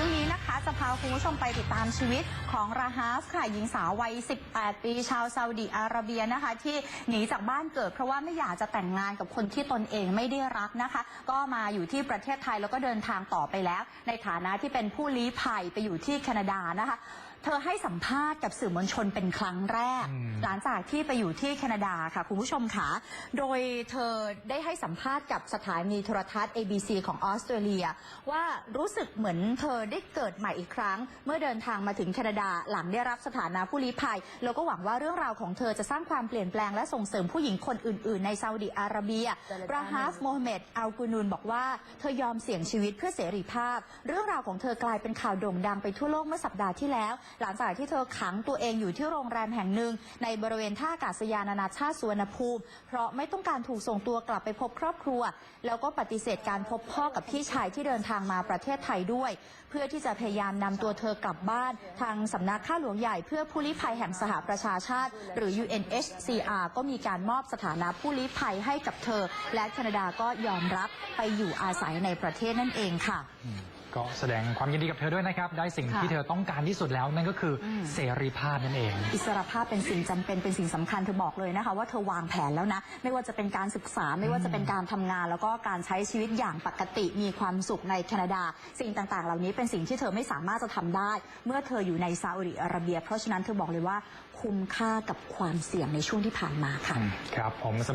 ช่วงนี้นะคะจะพาคุณผู้ชมไปติดตามชีวิตของราฮาฟค่ะหญิงสาววัย 18 ปีชาวซาอุดีอาระเบียนะคะ ที่หนีจากบ้านเกิด เพราะว่าไม่อยากจะแต่งงานกับคนที่ตนเองไม่ได้รักนะคะ ก็มาอยู่ที่ประเทศไทยแล้วก็เดินทางต่อไปแล้ว ในฐานะที่เป็นผู้ลี้ภัยไปอยู่ที่แคนาดานะคะ ธอให้สัมภาษณ์กับสื่อมวลชนเป็นครั้งแรกอืมหลังจากที่ไปอยู่ที่แคนาดาค่ะ คุณผู้ชมค่ะโดยเธอได้ให้สัมภาษณ์กับสถานีโทรทัศน์ ABC ของออสเตรเลีย ว่ารู้สึกเหมือนเธอได้เกิดใหม่อีกครั้ง เมื่อเดินทางมาถึงแคนาดาหลังได้รับสถานะผู้ลี้ภัย แล้วก็หวังว่าเรื่องราวของเธอจะสร้างความเปลี่ยนแปลงและส่งเสริมผู้หญิงคนอื่น ๆ ในซาอุดิอาระเบียราฮาฟโมฮัมเหม็ดอัลกูนูนบอกว่าเธอยอมเสี่ยงชีวิตเพื่อเสรีภาพ เรื่องราวของเธอกลายเป็นข่าวโด่งดังไปทั่วโลกเมื่อสัปดาห์ที่แล้วหลังจากที่เธอขังตัวเองอยู่ที่โรงแรมแห่งหนึ่ง ในบริเวณท่าอากาศยานนานาชาติสุวรรณภูมิ เพราะไม่ต้องการถูกส่งตัวกลับไปพบครอบครัว แล้วก็ปฏิเสธการพบพ่อกับพี่ชายที่เดินทางมาประเทศไทยด้วย เพื่อที่จะพยายามนำตัวเธอกลับบ้าน ทางสำนักข้าหลวงใหญ่เพื่อผู้ลี้ภัยแห่งสหประชาชาติ หรือ UNHCR ก็มีการมอบสถานะผู้ลี้ภัยให้กับเธอ และแคนาดาก็ยอมรับไปอยู่อาศัยในประเทศนั่นเองค่ะ ก็แสดงความยินดีกับเธอด้วยนะครับ ได้สิ่งค่ะ ที่เธอต้องการที่สุดแล้วนั่นก็คืออมเสรีภาพนั่นเอง อิสรภาพเป็นสิ่งจำเป็นเป็นสิ่งสำคัญเธอบอกเลยนะคะว่าเธอวางแผนแล้วนะ ไม่ว่าจะเป็นการศึกษาไม่ว่าจะเป็นการทำงาน แล้วก็การใช้ชีวิตอย่างปกติมีความสุขในแคนาดา สิ่งต่างๆ เหล่านี้เป็นสิ่งที่เธอไม่สามารถจะทำได้ เมื่อเธออยู่ในซาอุดิอาระเบีย เพราะฉะนั้นเธอบอกเลยว่าคุ้มค่ากับความเสี่ยงในช่วงที่ผ่านมาค่ะ ครับผม